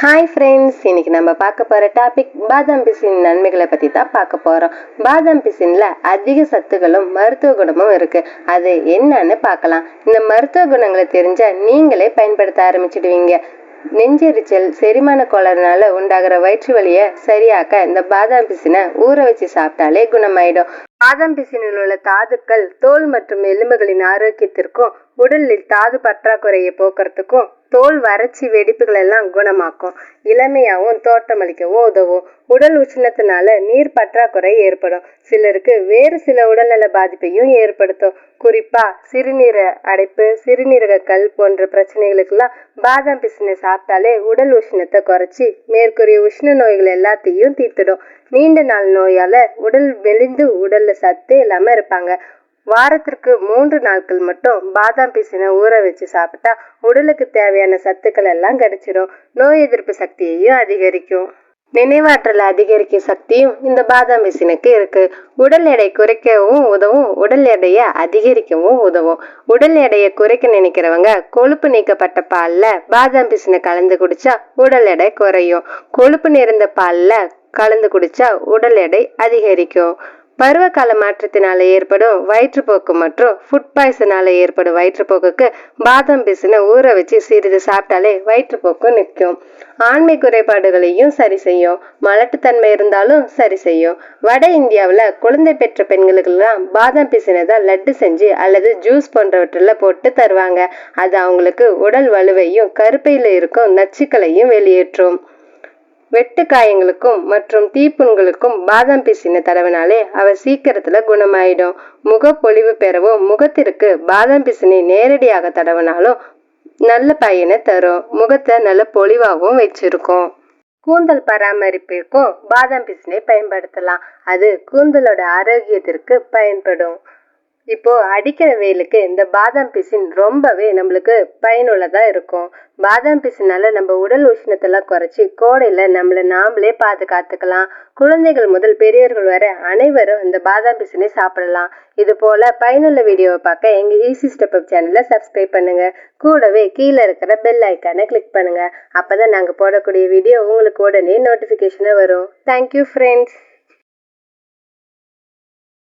Hi friends இன்னைக்கு நம்ம பார்க்க போகிற டாபிக் பாதாம் பிசின் நன்மைகளை பற்றி தான் பார்க்க போகிறோம் பாதாம் பிசினில் அதிக சத்துகளும் மருத்துவ குணமும் இருக்குது அது என்னன்னு பார்க்கலாம். இந்த மருத்துவ குணங்களை தெரிஞ்சால் நீங்களே பயன்படுத்த ஆரம்பிச்சிடுவீங்க. நெஞ்செரிச்சல் செரிமான கோளாறுனால உண்டாகிற வயிற்று வலியை சரியாக்க இந்த பாதாம் பிசினை ஊற வச்சு சாப்பிட்டாலே குணமாயிடும். பாதாம் பிசினில் உள்ள தாதுக்கள் தோல் மற்றும் எலும்புகளின் ஆரோக்கியத்திற்கும் உடலில் தாது பற்றாக்குறையை போக்குறதுக்கும் தோல் வறட்சி வெடிப்புகள் எல்லாம் குணமாக்கும். இளமையாகவும் தோற்றமளிக்கவும் உதவும் உடல் உஷ்ணத்தினால நீர் பற்றாக்குறை ஏற்படும். சிலருக்கு வேறு சில உடல்நல பாதிப்பையும் ஏற்படுத்தும். குறிப்பா சிறுநீர அடைப்பு சிறுநீரக கல் போன்ற பிரச்சனைகளுக்கெல்லாம் பாதாம் பிசினை சாப்பிட்டாலே உடல் உஷ்ணத்தை குறைச்சி மேற்கூறிய உஷ்ண நோய்கள் எல்லாத்தையும் தீர்த்துடும். நீண்ட நாள் நோயால உடல் மெலிந்து உடல்ல சத்தே இல்லாம இருப்பாங்க. வாரத்திற்கு மூன்று நாட்கள் மட்டும் பாதாம் பிசினை ஊற வச்சு சாப்பிட்டா உடலுக்கு தேவையான சத்துக்கள் எல்லாம் கிடைச்சிரும். நோய் எதிர்ப்பு சக்தியையும் அதிகரிக்கும். நினைவாற்றல் அதிகரிக்கும் சக்தியும் இந்த பாதாம் பிசினுக்கு இருக்கு. உடல் எடை குறைக்கவும் உதவும் உடல் எடையை அதிகரிக்கவும் உதவும். உடல் எடையை குறைக்க நினைக்கிறவங்க கொழுப்பு நீக்கப்பட்ட பால்ல பாதாம் பிசினை கலந்து குடிச்சா உடல் எடை குறையும். கொழுப்பு நிறைந்த பால்ல கலந்து குடிச்சா உடல் எடை அதிகரிக்கும். பருவகால மாற்றத்தினால ஏற்படும் வயிற்றுப்போக்கு மற்றும் ஃபுட் பாய்சனால ஏற்படும் வயிற்றுப்போக்குக்கு பாதாம் பிசினை ஊற வச்சு சிறிது சாப்பிட்டாலே வயிற்றுப்போக்கு நிற்கும். ஆண்மை குறைபாடுகளையும் சரி செய்யும். மலட்டுத்தன்மை இருந்தாலும் சரி செய்யும். வட இந்தியாவில் குழந்தை பெற்ற பெண்களுக்கெல்லாம் பாதாம் பிசினை தான் லட்டு செஞ்சு அல்லது ஜூஸ் போன்றவற்றில் போட்டு தருவாங்க. அது அவங்களுக்கு உடல் வலுவையும் கருப்பையில் இருக்கும் நச்சுக்களையும் வெளியேற்றும். வெட்டு காயங்களுக்கும் மற்றும் தீப்புண்களுக்கும் பாதாம் பிசினை தடவினாலே அவ சீக்கிரத்துல குணமாயிடும். முகப்பொலிவு பெறவும் முகத்திற்கு பாதாம் பிசினை நேரடியாக தடவினாலும் நல்ல பயனை தரும். முகத்தை நல்ல பொலிவாகவும் வச்சிருக்கும். கூந்தல் பராமரிப்பிற்கும் பாதாம் பிசினை பயன்படுத்தலாம். அது கூந்தலோட ஆரோக்கியத்திற்கு பயன்படும். இப்போ அடிக்கிற வெயிலுக்கு இந்த பாதாம் பிசின் ரொம்பவே நம்மளுக்கு பயனுள்ளதா இருக்கும். பாதாம் பிசினால நம்ம உடல் உஷ்ணத்தெல்லாம் குறைச்சி கோடையில நம்மளை நாமளே பாதுகாத்துக்கலாம். குழந்தைகள் முதல் பெரியவர்கள் வரை அனைவரும் இந்த பாதாம் பிசினை சாப்பிடலாம். இது போல பயனுள்ள வீடியோவை பார்க்க எங்க ஈஸி ஸ்டெப் அப் சேனலை சப்ஸ்கிரைப் பண்ணுங்க. கூடவே கீழே இருக்கிற பெல் ஐக்கானை கிளிக் பண்ணுங்க. அப்பதான் நாங்க போடக்கூடிய வீடியோ உங்களுக்கு உடனே நோட்டிபிகேஷனா வரும். Thank you friends